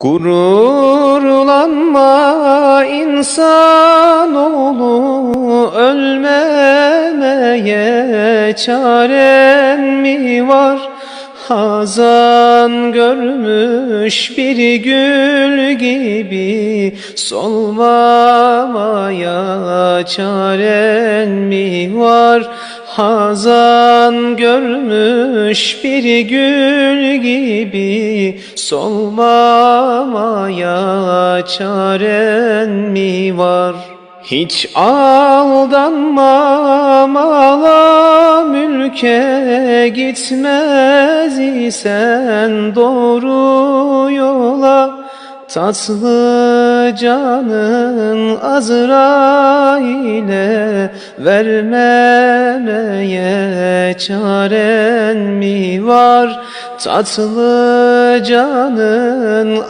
Gururlanma insanoğlu ölmemeye çaren mi var? Hazan görmüş bir gül gibi solmamaya çaren mi var? Hazan görmüş bir gül gibi solmamaya çaren mi var? Hiç aldanma mala mülke gitmez isen doğru yola Tatlı canın Azrail'e vermemeye çaren mi var? Tatlı canın